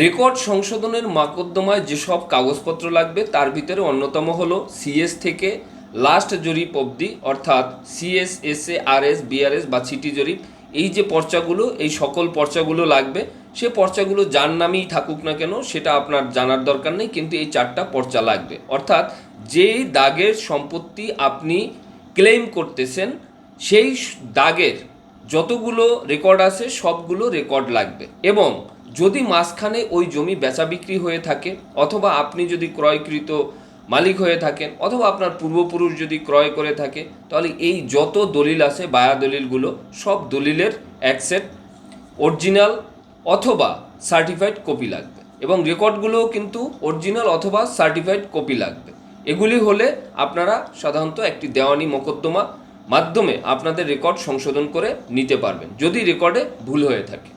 Record সংশোধনের মাকদ্দমায় যেসব কাগজপত্র লাগবে, তার ভিতরে অন্যতম হলো সিএস থেকে লাস্ট জরিপ অবধি, অর্থাৎ সিএস এসএ আরএস, বিআরএস বা সিটি জরিপ, এই যে পর্চাগুলো, এই সকল পর্চাগুলো লাগবে, সে পর্চাগুলো যার নামেই থাকুক না কেন, সেটা আপনার জানার দরকার নেই, কিন্তু এই চারটা পর্চা লাগবে। অর্থাৎ যেই দাগের সম্পত্তি আপনি ক্লেম করতেছেন, সেই দাগের যতগুলো রেকর্ড আছে, সবগুলো রেকর্ড লাগবে এবং যদি মাঝখানে ওই জমি বেচা বিক্রি হয়ে থাকে, অথবা আপনি যদি ক্রয়কৃত মালিক হয়ে থাকেন, অথবা আপনার পূর্বপুরুষ যদি ক্রয় করে থাকে, তাহলে এই যত দলিল আছে, বায়া দলিলগুলো সব দলিলের এক সেট অরিজিনাল অথবা সার্টিফাইড কপি লাগবে। এবং রেকর্ডগুলোও কিন্তু অরিজিনাল অথবা সার্টিফাইড কপি লাগবে। এগুলি হলে আপনারা সাধারণত একটি দেওয়ানি মোকদ্দমা মাধ্যমে আপনাদের রেকর্ড সংশোধন করে নিতে পারবেন, যদি রেকর্ডে ভুল হয়ে থাকে।